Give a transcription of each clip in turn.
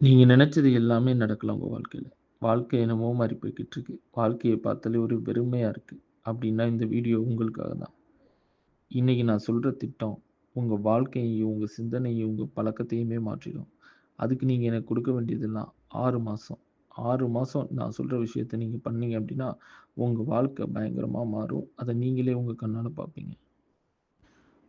நீங்கள் நினச்சது எல்லாமே நடக்கலாம் உங்கள் வாழ்க்கையில் வாழ்க்கை என்னமோ மாரி போய்கிட்டு இருக்கு. வாழ்க்கையை பார்த்தாலே ஒரு பெருமையாக இருக்குது அப்படின்னா இந்த வீடியோ உங்களுக்காக தான். இன்றைக்கி நான் சொல்கிற திட்டம், உங்கள் வாழ்க்கையையும், உங்கள் சிந்தனையும், உங்கள் பழக்கத்தையுமே மாற்றிடும். அதுக்கு நீங்கள் எனக்கு கொடுக்க வேண்டியதெல்லாம் ஆறு மாதம் ஆறு மாதம் நான் சொல்கிற விஷயத்த நீங்கள் பண்ணீங்க அப்படின்னா உங்கள் வாழ்க்கை பயங்கரமாக மாறும். அதை நீங்களே உங்கள் கண்ணால் பார்ப்பீங்க.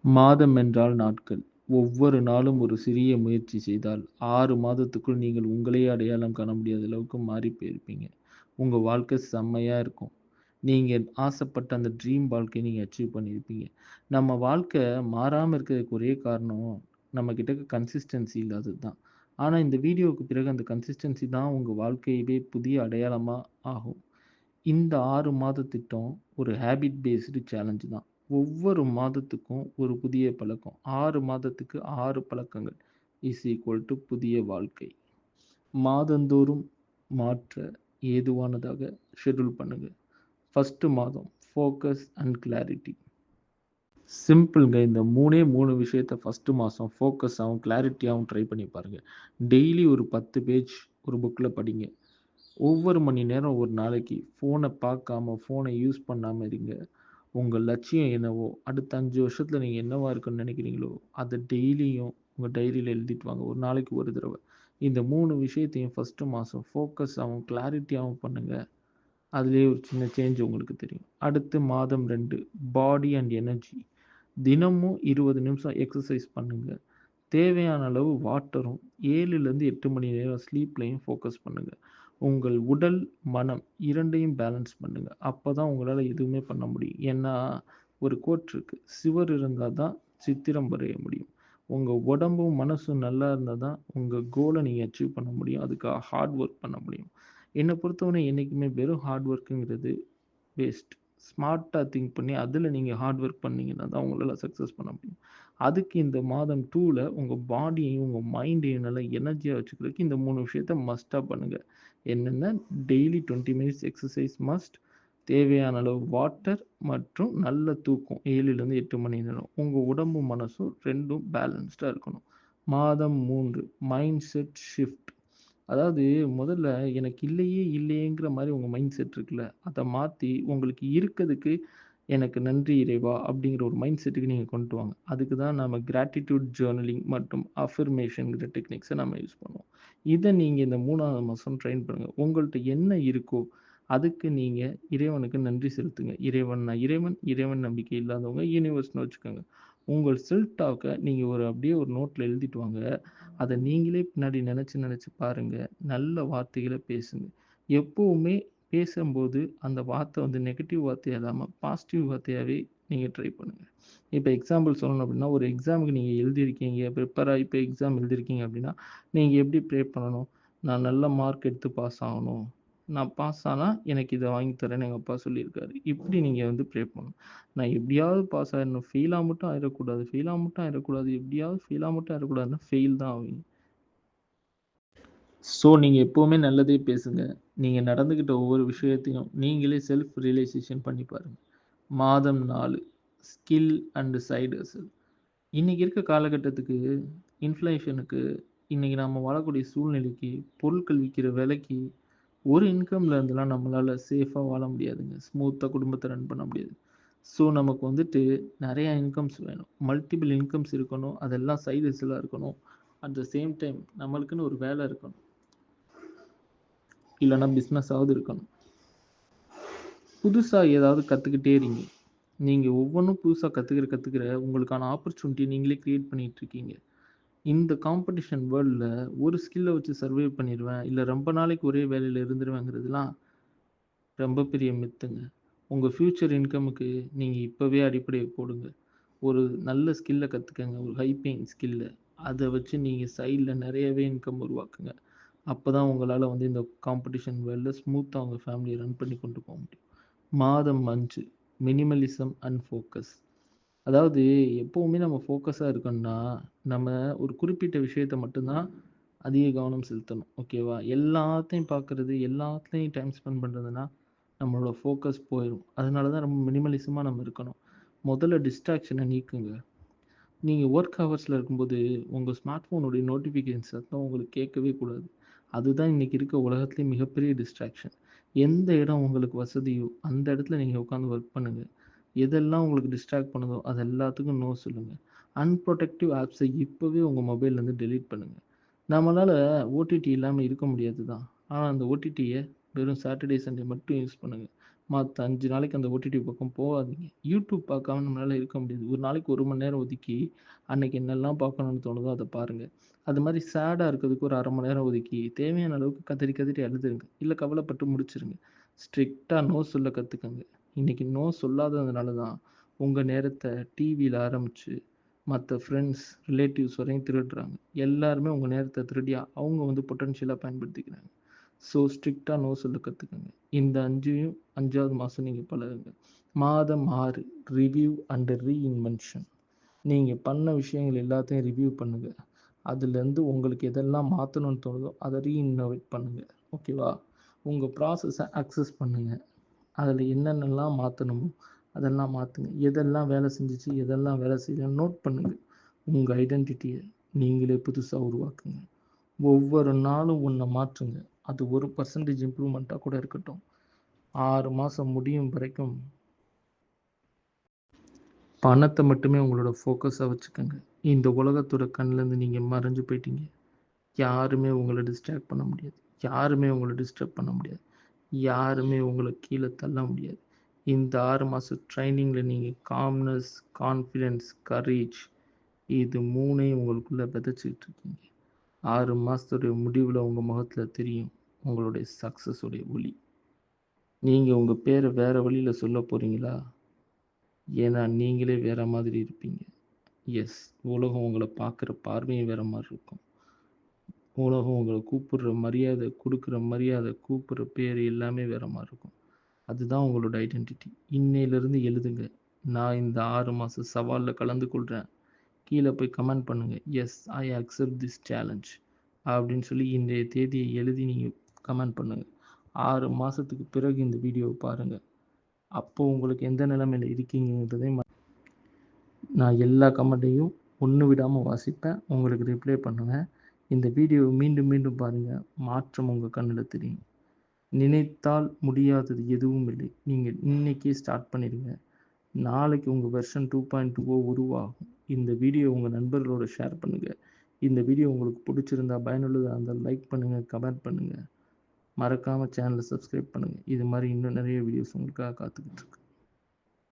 மாதம் என்றால் நாட்கள். ஒவ்வொரு நாளும் ஒரு சிறிய முயற்சி செய்தால், ஆறு மாதத்துக்குள் நீங்கள் உங்களையே அடையாளம் காண முடியாத அளவுக்கு மாறி போயிருப்பீங்க. உங்கள் வாழ்க்கை செம்மையாக இருக்கும். நீங்கள் ஆசைப்பட்ட அந்த ட்ரீம் வாழ்க்கையை நீங்கள் அச்சீவ் பண்ணியிருப்பீங்க. நம்ம வாழ்க்கை மாறாமல் இருக்கிறதுக்கு ஒரே காரணம், நம்மக்கிட்ட கன்சிஸ்டன்சி இல்லாதது தான். ஆனால் இந்த வீடியோவுக்கு பிறகு அந்த கன்சிஸ்டன்சி தான் உங்கள் வாழ்க்கையவே புதிய அடையாளமாக ஆகும். இந்த ஆறு மாத திட்டம் ஒரு ஹேபிட் பேஸ்டு சேலஞ்சு தான். ஒவ்வொரு மாதத்துக்கும் ஒரு புதிய பழக்கம். ஆறு மாதத்துக்கு ஆறு பழக்கங்கள் இஸ் ஈக்குவல் டு புதிய வாழ்க்கை. மாதந்தோறும் மாற்ற ஏதுவானதாக ஷெட்யூல் பண்ணுங்க. ஃபஸ்ட்டு மாதம் ஃபோக்கஸ் அண்ட் கிளாரிட்டி. சிம்பிள்ங்க. இந்த 3ஏ 3 விஷயத்த ஃபஸ்ட்டு மாதம் ஃபோக்கஸாகவும் கிளாரிட்டியாகவும் ட்ரை பண்ணி பாருங்கள் டெய்லி ஒரு 10 பேஜ் ஒரு புக்கில் படிங்க. ஒவ்வொரு மணி நேரம் ஒரு நாளைக்கு ஃபோனை பார்க்காம, ஃபோனை யூஸ் பண்ணாமல் இருங்க. உங்கள் லட்சியம் என்னவோ, அடுத்த அஞ்சு வருஷத்தில் நீங்கள் என்னவா இருக்கணும்னு நினைக்கிறீங்களோ, அதை டெய்லியும் உங்கள் டைரியில் எழுதிட்டு வாங்க. ஒரு நாளைக்கு ஒரு தடவை இந்த மூணு விஷயத்தையும் ஃபஸ்ட்டு மாதம் ஃபோக்கஸாகவும் கிளாரிட்டியாகவும் பண்ணுங்கள் அதுலேயே ஒரு சின்ன சேஞ்ச் உங்களுக்கு தெரியும். அடுத்து மாதம் ரெண்டு பாடி அண்ட் எனர்ஜி. தினமும் 20 நிமிஷம் எக்ஸசைஸ் பண்ணுங்கள் தேவையான அளவு வாட்டரும், 7லேருந்து 8 மணி நேரம் ஸ்லீப்லையும் ஃபோக்கஸ் பண்ணுங்கள் உங்கள் உடல், மனம் இரண்டையும் பேலன்ஸ் பண்ணுங்க. அப்பதான் உங்களால் எதுவுமே பண்ண முடியும். ஏன்னா, ஒரு கோட் இருக்கு. "சுவர் இருந்தால் தான் சித்திரம் வரைய முடியும்." உங்கள் உடம்பும், மனசும் நல்லா இருந்தால் தான் உங்கள் கோலை நீங்கள் அச்சீவ் பண்ண முடியும். அதுக்காக ஹார்ட் ஒர்க் பண்ண முடியும். என்னை பொறுத்தவரை என்றைக்குமே வெறும் ஹார்ட் ஒர்க்குங்கிறது வேஸ்ட். ஸ்மார்ட்டாக திங்க் பண்ணி அதில் நீங்கள் ஹார்ட் ஒர்க் பண்ணீங்கன்னா தான் உங்களால் சக்ஸஸ் பண்ண முடியும். அதுக்கு இந்த மாதம் டூவில் உங்கள் பாடியையும், உங்கள் மைண்டையும் நல்லா எனர்ஜியாக வச்சுக்கிறதுக்கு இந்த மூணு விஷயத்த மஸ்ட்டாக பண்ணுங்கள் என்னென்ன டெய்லி 20 மினிட்ஸ் எக்ஸசைஸ் மஸ்ட். தேவையான அளவு வாட்டர் மற்றும் நல்ல தூக்கம் 7லேருந்து 8 மணி நேரம். உங்கள் உடம்பும், மனசும் ரெண்டும் பேலன்ஸ்டாக இருக்கணும். மாதம் மூன்று மைண்ட் செட் ஷிஃப்ட். அதாவது முதல்ல எனக்கு இல்லையே இல்லையேங்கிற மாதிரி உங்கள் மைண்ட் செட் இருக்குல்ல, அதை மாற்றி உங்களுக்கு இருக்கிறதுக்கு "எனக்கு நன்றி இறைவா" அப்படிங்கிற ஒரு மைண்ட் செட்டுக்கு நீங்கள் கொண்டு வாங்க. அதுக்கு தான் நம்ம கிராட்டிடியூட் ஜேர்னலிங் மற்றும் அஃபர்மேஷனுங்கிற டெக்னிக்ஸை நம்ம யூஸ் பண்ணுவோம். இதை நீங்கள் இந்த மூணாவது மாதம் ட்ரெயின் பண்ணுங்கள் உங்கள்கிட்ட என்ன இருக்கோ, அதுக்கு நீங்கள் இறைவனுக்கு நன்றி செலுத்துங்க. நான் இறைவன், இறைவன் நம்பிக்கை இல்லாதவங்க யூனிவர்ஸ்னு வச்சுக்கோங்க. உங்கள் செல்ஃப் டாக்கை நீங்கள் ஒரு அப்படியே ஒரு நோட்டில் எழுதிட்டு வாங்க. அதை நீங்களே பின்னாடி நினச்சி நினச்சி பாருங்க. நல்ல வார்த்தைகளை பேசுங்க. எப்போவுமே பேசும்போது அந்த வார்த்தை வந்து நெகட்டிவ் வார்த்தையாக இல்லாமல் பாசிட்டிவ் வார்த்தையாகவே நீங்கள் ட்ரை பண்ணுங்கள் இப்போ எக்ஸாம்பிள் சொல்லணும் அப்படின்னா, ஒரு எக்ஸாமுக்கு நீங்கள் எழுதியிருக்கீங்க. ப்ரிப்பேர் ஆகி இப்போ எக்ஸாம் எழுதியிருக்கீங்க அப்படின்னா, நீங்கள் எப்படி ப்ரே பண்ணணும்? "நான் நல்ல மார்க் எடுத்து பாஸ் ஆகணும். நான் பாஸ் ஆனால் எனக்கு இதை வாங்கி தரேன்னு எங்கள் அப்பா சொல்லியிருக்காரு." இப்படி நீங்கள் வந்து ப்ரே பண்ணணும். நான் எப்படியாவது பாஸ் ஆகிடணும் ஃபெயிலாக மட்டும் ஆயிடக்கூடாது ஃபெயிலாக மட்டும் ஆயிடக்கூடாது எப்படியாவது ஃபெயிலாக மட்டும் ஆயிடக்கூடாதுன்னா ஃபெயில் தான் ஆவீங்க. ஸோ நீங்கள் எப்போவுமே நல்லதே பேசுங்க. நீங்கள் நடந்துக்கிட்ட ஒவ்வொரு விஷயத்தையும் நீங்களே செல்ஃப் ரியலைசேஷன் பண்ணி பாருங்கள் மாதம் நாலு ஸ்கில் அண்டு சைடு அசல் இன்றைக்கி இருக்க காலகட்டத்துக்கு, இன்ஃப்ளேஷனுக்கு, இன்றைக்கி நம்ம வாழக்கூடிய சூழ்நிலைக்கு, பொருட்கள் விற்கிற விலைக்கு, ஒரு இன்கம்ல இருந்தெல்லாம் நம்மளால் சேஃபாக வாழ முடியாதுங்க. ஸ்மூத்தாக குடும்பத்தை ரன் பண்ண முடியாது. ஸோ நமக்கு வந்துட்டு நிறையா இன்கம்ஸ் வேணும். மல்டிபிள் இன்கம்ஸ் இருக்கணும். அதெல்லாம் சைடு ஹஸ்லா இருக்கணும். அட் த சேம் டைம் நம்மளுக்குன்னு ஒரு வேலை இருக்கணும். இல்லைன்னா பிஸ்னஸாவது இருக்கணும். புதுசாக ஏதாவது கற்றுக்கிட்டே இருங்க. நீங்கள் ஒவ்வொன்றும் புதுசாக கற்றுக்கிற கற்றுக்கிற உங்களுக்கான ஆப்பர்ச்சுனிட்டியை நீங்களே க்ரியேட் பண்ணிகிட்டு இருக்கீங்க. இந்த காம்படிஷன் வேர்ல்டில் ஒரு ஸ்கில்லை வச்சு சர்வே பண்ணிடுவேன் இல்லை ரொம்ப நாளைக்கு ஒரே வேலையில் இருந்துருவேங்கிறதுலாம் ரொம்ப பெரிய மித்துங்க. உங்கள் ஃப்யூச்சர் இன்கமுக்கு நீங்கள் இப்போவே அடிப்படையை போடுங்க. ஒரு நல்ல ஸ்கில்லை கற்றுக்கங்க ஒரு ஹை ஸ்கில்லு அதை வச்சு நீங்கள் சைடில் நிறையவே இன்கம் உருவாக்குங்க. அப்போ தான் உங்களால் வந்து இந்த காம்படிஷன் வேர்ல்டில் ஸ்மூத்தாக உங்கள் ஃபேமிலியை ரன் பண்ணி கொண்டு போக முடியும். மாதம் அஞ்சு மினிமலிசம் அண்ட் ஃபோக்கஸ். அதாவது எப்போவுமே நம்ம ஃபோக்கஸாக இருக்கணும்னா, நம்ம ஒரு குறிப்பிட்ட விஷயத்த மட்டும்தான் அதிக கவனம் செலுத்தணும். ஓகேவா? எல்லாத்தையும் பார்க்குறது எல்லாத்துலேயும் டைம் ஸ்பெண்ட் பண்ணுறதுன்னா நம்மளோட ஃபோக்கஸ் போயிடும் அதனால தான் ரொம்ப மினிமலிசமாக நம்ம இருக்கணும். முதல்ல டிஸ்ட்ராக்ஷனை நீக்குங்க. நீங்கள் ஒர்க் ஹவர்ஸில் இருக்கும்போது, உங்கள் ஸ்மார்ட் ஃபோனுடைய நோட்டிஃபிகேஷன் சத்தம் உங்களுக்கு கேட்கவே கூடாது. அதுதான் இன்றைக்கி இருக்க உலகத்துலேயே மிகப்பெரிய டிஸ்ட்ராக்ஷன் எந்த இடம் உங்களுக்கு வசதியோ அந்த இடத்துல நீங்கள் உட்காந்து ஒர்க் பண்ணுங்கள் எதெல்லாம் உங்களுக்கு டிஸ்ட்ராக்ட் பண்ணுதோ அது எல்லாத்துக்கும் நோ சொல்லுங்கள் அன்ப்ரொடெக்டிவ் ஆப்ஸை இப்போவே உங்கள் மொபைல்லேருந்து டெலீட் பண்ணுங்கள் நம்மளால் ஓடிடி இல்லாமல் இருக்க முடியாது தான் ஆனால் அந்த ஓடிடியை வெறும் சாட்டர்டே சண்டே மட்டும் யூஸ் பண்ணுங்கள் மற்ற அஞ்சு நாளைக்கு அந்த ஓடிடி பக்கம் போகாதீங்க. யூடியூப் பார்க்காம நம்மளால் இருக்க முடியாது. ஒரு நாளைக்கு ஒரு மணி நேரம் ஒதுக்கி அன்னைக்கு என்னெல்லாம் பார்க்கணும்னு தோணுதோ அதை பாருங்கள் அது மாதிரி சேடாக இருக்கிறதுக்கு ஒரு அரை மணி நேரம் ஒதுக்கி தேவையான அளவுக்கு கதறி கதறி எழுதுருங்க இல்லை கவலைப்பட்டு முடிச்சிருங்க. ஸ்ட்ரிக்டாக நோ சொல்ல கற்றுக்கங்க இன்றைக்கி நோ சொல்லாததுனால தான் உங்கள் நேரத்தை டிவியில் ஆரம்பித்து மற்ற ஃப்ரெண்ட்ஸ் ரிலேட்டிவ்ஸ் வரையும் திருடுறாங்க. எல்லாருமே உங்கள் நேரத்தை திருடியா அவங்க வந்து பொட்டன்ஷியலாக பயன்படுத்திக்கிறாங்க. ஸோ ஸ்ட்ரிக்டாக நோ சொல்ல கற்றுக்கங்க இந்த அஞ்சையும் அஞ்சாவது மாதம் நீங்கள் பழகுங்க. மாதம் ஆறு ரிவ்யூ அண்ட் ரீஇன்வென்ஷன் நீங்கள் பண்ண விஷயங்கள் எல்லாத்தையும் ரிவ்யூ பண்ணுங்கள் அதுலேருந்து உங்களுக்கு எதெல்லாம் மாற்றணும்னு தோணுதோ அதை ரீஇன்னோவேட் பண்ணுங்கள் ஓகேவா உங்கள் ப்ராசஸை அக்சஸ் பண்ணுங்கள் அதில் என்னென்னலாம் மாற்றணுமோ அதெல்லாம் மாற்றுங்க எதெல்லாம் வேலை செஞ்சிச்சு எதெல்லாம் வேலை செய்யலாம் நோட் பண்ணுங்கள் உங்கள் ஐடென்டிட்டியை நீங்களே புதுசாக உருவாக்குங்க. ஒவ்வொரு நாளும் ஒன்றை மாற்றுங்க. அது ஒரு பர்சன்டேஜ் இம்ப்ரூவ்மெண்ட்டாக கூட இருக்கட்டும். ஆறு மாதம் முடியும் வரைக்கும் பணத்தை மட்டுமே உங்களோட ஃபோக்கஸாக வச்சுக்கோங்க. இந்த உலகத்தோட கண்ணிலேருந்து நீங்கள் மறைஞ்சு போயிட்டீங்க. யாருமே உங்களை டிஸ்ட்ராக்ட் பண்ண முடியாது. யாருமே உங்களை டிஸ்டர்ப் பண்ண முடியாது. யாருமே உங்களை கீழே தள்ள முடியாது. இந்த ஆறு மாதம் ட்ரைனிங்கில் நீங்கள் காம்னஸ் கான்ஃபிடென்ஸ் கரேஜ் இது மூணையும் உங்களுக்குள்ளே விதைச்சிக்கிட்டு இருக்கீங்க. ஆறு மாதத்துடைய முடிவில் உங்கள் முகத்தில் தெரியும் உங்களுடைய சக்ஸஸுடைய ஒளி. நீங்கள் உங்கள் பேரை வேறு வழியில் சொல்ல போகிறீங்களா ஏன்னா நீங்களே வேறு மாதிரி இருப்பீங்க. எஸ் உலகம் உங்களை பார்க்குற பார்வையும் வேறு மாதிரி இருக்கும். உலகம் உங்களை கூப்பிடுற மரியாதை கொடுக்குற மரியாதை கூப்பிட்ற பேர் எல்லாமே வேறு மாதிரி இருக்கும். அதுதான் உங்களோட ஐடென்டிட்டி இன்னையிலேருந்து எழுதுங்க. நான் இந்த ஆறு மாதம் சவாலில் கலந்து கொள்கிறேன் கீழே போய் கமெண்ட் பண்ணுங்கள் yes I accept this challenge அப்படின்னு சொல்லி இன்றைய தேதியை எழுதி நீங்கள் கமெண்ட் பண்ணுங்கள் ஆறு மாதத்துக்கு பிறகு இந்த வீடியோவை பாருங்கள் அப்போ உங்களுக்கு எந்த நிலைமையில் இருக்கீங்கன்றதையும் நான் எல்லா கமெண்ட்டையும் ஒன்று விடாமல் வாசிப்பேன். உங்களுக்கு ரிப்ளை பண்ணுவேன் இந்த வீடியோவை மீண்டும் மீண்டும் பாருங்கள் மாற்றம் உங்கள் கண்ணில் தெரியும். நினைத்தால் முடியாதது எதுவும் இல்லை. நீங்கள் இன்றைக்கே ஸ்டார்ட் பண்ணிடுங்க. நாளைக்கு உங்கள் வெர்ஷன் டூ பாயிண்ட் டூவோ உருவாகும். இந்த வீடியோ உங்கள் நண்பர்களோட ஷேர் பண்ணுங்கள் இந்த வீடியோ உங்களுக்கு பிடிச்சிருந்தா பயனுள்ளதாக இருந்தால் லைக் பண்ணுங்கள் கமெண்ட் பண்ணுங்கள் மறக்காமல் சேனலை சப்ஸ்கிரைப் பண்ணுங்கள் இது மாதிரி இன்னும் நிறைய வீடியோஸ் உங்களுக்காக காத்துக்கிட்டு இருக்கு.